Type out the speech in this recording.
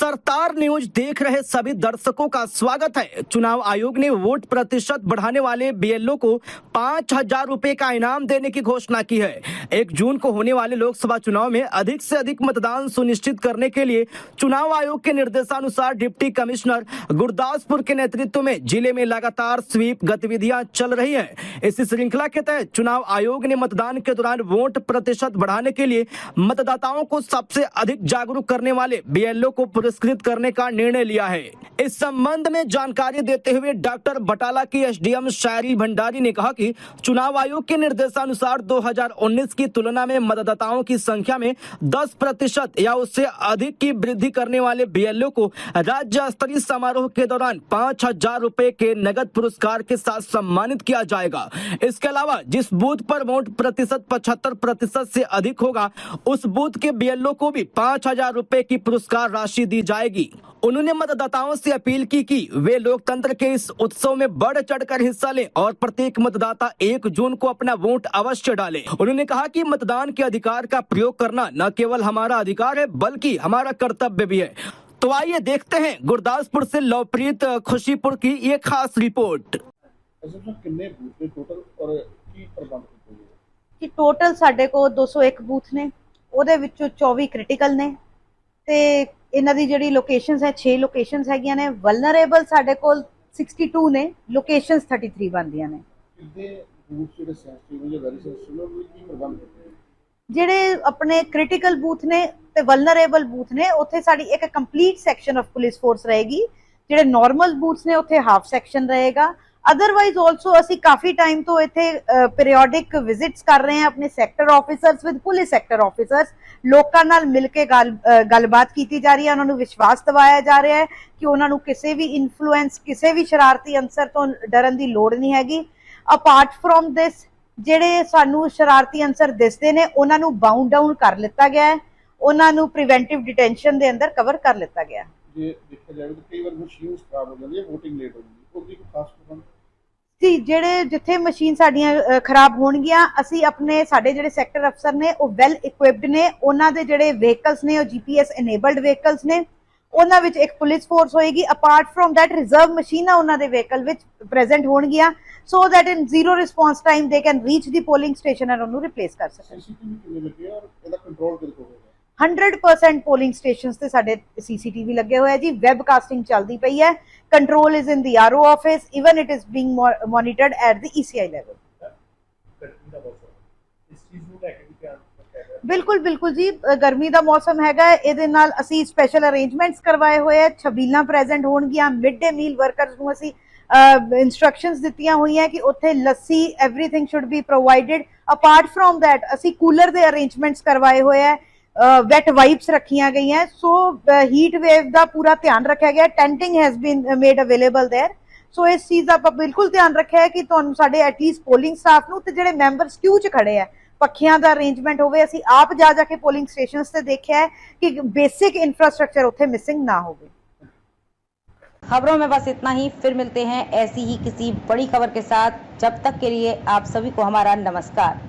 सरदार news देख रहे सभी दर्शकों का स्वागत है। चुनाव आयोग ने वोट प्रतिशत बढ़ाने वाले बीएलओ को पाँच हज़ार रूपए का इनाम देने की घोषणा की है। एक जून को होने वाले लोकसभा चुनाव में अधिक से अधिक मतदान सुनिश्चित करने के लिए चुनाव आयोग के निर्देशानुसार डिप्टी कमिश्नर गुरदासपुर के नेतृत्व में ज़िले में लगातार स्वीप गतिविधियाँ चल रही है। इसी श्रृंखला के तहत चुनाव आयोग ने मतदान के दौरान वोट प्रतिशत बढ़ाने के लिए मतदाताओं को सबसे अधिक जागरूक करने वाले बीएलओ को पुरस्कृत करने का निर्णय लिया है। इस संबंध में जानकारी देते हुए डॉक्टर बटाला की एसडीएम शायरी भंडारी ने कहा कि चुनाव आयोग के निर्देशानुसार 2019 की तुलना में मतदाताओं की संख्या में 10 प्रतिशत या उससे अधिक की वृद्धि करने वाले बीएलओ को राज्य स्तरीय समारोह के दौरान पाँच हज़ार रूपए के नगद पुरस्कार के साथ सम्मानित किया जाएगा। इसके अलावा जिस बूथ पर वोट प्रतिशत पचहत्तर प्रतिशत से अधिक होगा, उस बूथ के बीएलओ को भी पाँच हज़ार रूपए की पुरस्कार राशि दी जाएगी उन्होंने मतदाताओं से अपील की कि वे लोकतंत्र के इस उत्सव में बढ़ चढ़कर हिस्सा लें और प्रत्येक मतदाता एक जून को अपना वोट अवश्य डालें उन्होंने कहा कि मतदान के अधिकार का प्रयोग करना न केवल हमारा अधिकार है बल्कि हमारा कर्तव्य भी है तो आइए देखते हैं गुरदासपुर से लवप्रीत खुशीपुर की ये खास रिपोर्ट ਅਸਲ ਵਿੱਚ ਕਿੰਨੇ ਬੂਥ ਨੇ ਟੋਟਲ ਔਰ ਕੀ ਪ੍ਰਬੰਧ ਕੀਤੇ ਗਏ ਕਿ ਟੋਟਲ ਸਾਡੇ ਕੋਲ 201 ਬੂਥ ਨੇ ਉਹਦੇ ਵਿੱਚੋਂ 24 ਕ੍ਰਿਟੀਕਲ ਨੇ ਤੇ ਇਹਨਾਂ ਦੀ ਜਿਹੜੀ ਲੋਕੇਸ਼ਨਸ ਹੈ 6 ਲੋਕੇਸ਼ਨਸ ਹੈਗੀਆਂ ਨੇ। ਵਲਨਰੇਬਲ ਸਾਡੇ ਕੋਲ 62 ਨੇ ਲੋਕੇਸ਼ਨਸ 33 ਬਣਦੀਆਂ ਨੇ। ਜਿਹੜੇ ਆਪਣੇ ਕ੍ਰਿਟੀਕਲ ਬੂਥ ਨੇ ਤੇ ਵਲਨਰੇਬਲ ਬੂਥ ਨੇ ਉੱਥੇ ਸਾਡੀ ਇੱਕ complete section of police force ਰਹੇਗੀ। ਜਿਹੜੇ ਨਾਰਮਲ ਬੂਥਸ ਨੇ ਉੱਥੇ ਹਾਫ ਸੈਕਸ਼ਨ ਰਹੇਗਾ। ਅਦਰਵਾਈਜ਼ ਆਲਸੋ ਅਸੀਂ ਕਾਫੀ ਟਾਈਮ ਤੋਂ ਇੱਥੇ ਪੀਰੀਓਡਿਕ ਵਿਜ਼ਿਟਸ ਕਰ ਰਹੇ ਹਾਂ ਆਪਣੇ sector officers with police sector officers ਲੋਕਾਂ ਨਾਲ ਮਿਲ ਕੇ ਗੱਲਬਾਤ ਕੀਤੀ ਜਾ ਰਹੀ ਹੈ। ਉਹਨਾਂ ਨੂੰ ਵਿਸ਼ਵਾਸ ਦਿਵਾਇਆ ਜਾ ਰਿਹਾ ਹੈ ਕਿ ਉਹਨਾਂ ਨੂੰ ਕਿਸੇ ਵੀ ਇਨਫਲੂਐਂਸ ਕਿਸੇ ਵੀ ਸ਼ਰਾਰਤੀ ਅੰਸਰ ਤੋਂ ਡਰਨ ਦੀ ਲੋੜ ਨਹੀਂ ਹੈਗੀ। ਅਪਾਰਟ ਫਰੋਮ ਦਿਸ ਜਿਹੜੇ ਸਾਨੂੰ ਸ਼ਰਾਰਤੀ ਅੰਸਰ ਦਿਸਦੇ ਨੇ, ਉਹਨਾਂ ਨੂੰ ਬਾਉਂਡ ਡਾਊਨ ਕਰ ਲਿੱਤਾ ਗਿਆ ਹੈ। ਉਹਨਾਂ ਨੂੰ ਪ੍ਰੀਵੈਂਟਿਵ ਡਿਟੈਂਸ਼ਨ ਦੇ ਅੰਦਰ ਕਵਰ ਕਰ ਲਿੱਤਾ ਗਿਆ ਹੈ। ਜੇ ਦੇਖਿਆ ਜਾਵੇ ਤਾਂ ਕਈ ਵਾਰ ਮਸ਼ੀਨਸ ਖਰਾਬ ਹੋ ਜਾਂਦੀ ਹੈ VOTING ਲੇਟ ਹੋ ਜਾਂਦੀ। ਉਹਦੀ ਕੋਈ ਖਾਸ ਪ੍ਰਬੰਧ? ਸੀ ਜਿਹੜੇ ਜਿੱਥੇ ਮਸ਼ੀਨ ਸਾਡੀਆਂ ਅ, ਖਰਾਬ ਹੋਣਗੀਆਂ ਅਸੀਂ ਆਪਣੇ ਸਾਡੇ ਜਿਹੜੇ ਸੈਕਟਰ ਅਫਸਰ ਨੇ ਉਹ ਵੈਲ ਇਕੁਇਪਡ ਨੇ। ਉਹਨਾਂ ਦੇ ਜਿਹੜੇ ਵਹੀਕਲਸ ਨੇ ਉਹ ਜੀਪੀਐਸ ਇਨੇਬਲਡ ਵਹੀਕਲਸ ਨੇ। ਉਹਨਾਂ ਵਿੱਚ ਇੱਕ ਪੁਲਿਸ ਫੋਰਸ ਹੋਏਗੀ। ਅਪਾਰਟ ਫਰੋਮ ਥੈਟ ਰਿਜ਼ਰਵ ਮਸ਼ੀਨਾਂ ਉਹਨਾਂ ਦੇ ਵਹੀਕਲ ਵਿੱਚ ਪ੍ਰੈਜ਼ੈਂਟ ਹੋਣਗੀਆਂ। So that in zero response time they can reach the polling station and ਉਹਨੂੰ ਰਿਪਲੇਸ ਕਰ ਸਕਣ। ਸੀਸੀਟੀਵੀ ਕਿੰਨੇ ਲੱਗੇ ਔਰ ਇਹਦਾ ਕੰਟਰੋਲ ਕੋਲ ਹੋਏਗਾ? 100% ਪੋਲਿੰਗ ਸਟੇਸ਼ਨਸ ਤੇ ਸਾਡੇ ਸੀਸੀਟੀਵੀ ਲੱਗੇ ਹੋਏ ਆ ਜੀ ਵੈਬ ਕਾਸਟਿੰਗ ਚੱਲਦੀ ਪਈ ਹੈ control is in the RO office even it is being monitored at the ECI level ਗਰਮੀ ਦਾ ਮੌਸਮ ਇਸ ਚੀਜ਼ ਨੂੰ ਲੈ ਕੇ ਵੀ ਧਿਆਨ ਰੱਖਿਆ ਗਿਆ ਬਿਲਕੁਲ ਬਿਲਕੁਲ ਜੀ ਅ, ਗਰਮੀ ਦਾ ਮੌਸਮ ਹੈਗਾ ਹੈ, ਇਹਦੇ ਨਾਲ ਅਸੀਂ ਸਪੈਸ਼ਲ ਅਰੇਂਜਮੈਂਟਸ ਕਰਵਾਏ ਹੋਏ ਆ ਛਬੀਲਾਂ ਪ੍ਰੈਜ਼ੈਂਟ ਹੋਣਗੀਆਂ ਮਿਡ ਡੇ ਮੀਲ ਵਰਕਰਸ ਨੂੰ ਅਸੀਂ ਇਨਸਟਰਕਸ਼ਨਸ ਦਿੱਤੀਆਂ ਹੋਈਆਂ ਕਿ ਉੱਥੇ ਲੱਸੀ everything should be provided apart from that ਅਸੀਂ ਕੂਲਰ ਦੇ ਅਰੇਂਜਮੈਂਟਸ ਕਰਵਾਏ ਹੋਏ ਆ ਵੈਟ ਵਾਈਪਸ ਰੱਖੀਆਂ ਗਈਆਂ ਸੋ ਹੀਟ ਵੇਵ ਦਾ ਪੂਰਾ ਧਿਆਨ ਰੱਖਿਆ ਗਿਆ tenting has been made available there so ਇਸ ਚੀਜ਼ ਦਾ ਆਪਾਂ ਬਿਲਕੁਲ ਧਿਆਨ ਰੱਖਿਆ ਹੈ ਕਿ ਤੁਹਾਨੂੰ ਸਾਡੇ ਐਟਲੀਸਟ ਪੋਲਿੰਗ ਸਟਾਫ ਨੂੰ ਤੇ ਜਿਹੜੇ ਮੈਂਬਰਸ ਕਿਊ 'ਚ ਖੜੇ ਆ ਪੱਖੀਆਂ ਦਾ ਅਰੇਂਜਮੈਂਟ ਹੋਵੇ ਅਸੀਂ ਆਪ ਜਾ ਜਾ ਕੇ ਪੋਲਿੰਗ ਸਟੇਸ਼ਨਸ ਤੇ ਦੇਖਿਆ ਹੈ ਕਿ ਬੇਸਿਕ ਇਨਫਰਾਸਟ੍ਰਕਚਰ ਉੱਥੇ ਮਿਸਿੰਗ ਨਾ ਹੋਵੇ खबरों में बस इतना ही फिर मिलते हैं ऐसी ही किसी बड़ी खबर के साथ जब तक के लिए आप सभी को हमारा नमस्कार